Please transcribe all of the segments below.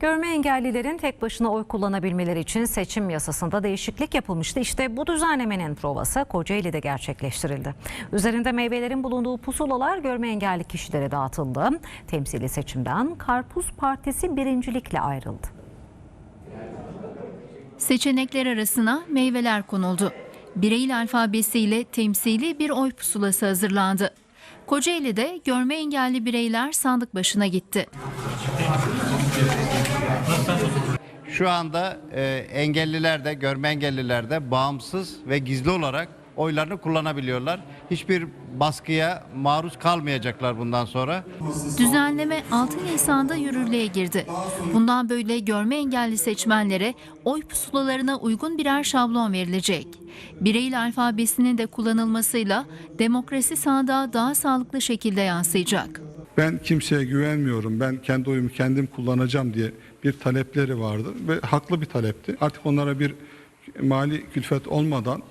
Görme engellilerin tek başına oy kullanabilmeleri için seçim yasasında değişiklik yapılmıştı. İşte bu düzenlemenin provası Kocaeli'de gerçekleştirildi. Üzerinde meyvelerin bulunduğu pusulalar görme engelli kişilere dağıtıldı. Temsili seçimden Karpuz Partisi birincilikle ayrıldı. Seçenekler arasına meyveler konuldu. Bireyil alfabesiyle temsili bir oy pusulası hazırlandı. Kocaeli'de görme engelli bireyler sandık başına gitti. Şu anda e, engelliler de görme engelliler de bağımsız ve gizli olarak oylarını kullanabiliyorlar. Hiçbir baskıya maruz kalmayacaklar bundan sonra. Düzenleme 6 Nisan'da yürürlüğe girdi. Bundan böyle görme engelli seçmenlere oy pusulalarına uygun birer şablon verilecek. Bireyil alfabesinin de kullanılmasıyla demokrasi sandığa daha sağlıklı şekilde yansıyacak. Ben kimseye güvenmiyorum. Ben kendi oyumu kendim kullanacağım diye bir talepleri vardı ve haklı bir talepti. Artık onlara bir mali külfet olmadan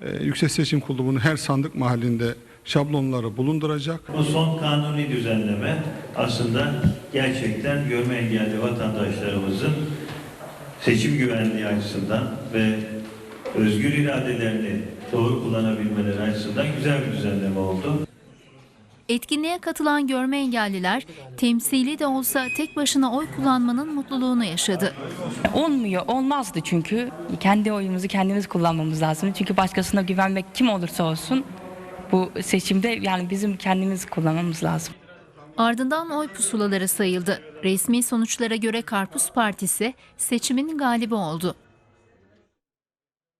e, Yüksek Seçim Kurulu bunu her sandık mahallinde şablonları bulunduracak. Bu son kanuni düzenleme aslında gerçekten görme engelli vatandaşlarımızın seçim güvenliği açısından ve özgür iradelerini doğru kullanabilmeleri açısından güzel bir düzenleme oldu. Etkinliğe katılan görme engelliler temsili de olsa tek başına oy kullanmanın mutluluğunu yaşadı. Olmuyor, olmazdı çünkü. Kendi oyumuzu kendimiz kullanmamız lazım. Çünkü başkasına güvenmek kim olursa olsun bu seçimde yani bizim kendimiz kullanmamız lazım. Ardından oy pusulaları sayıldı. Resmi sonuçlara göre Karpuz Partisi seçimin galibi oldu.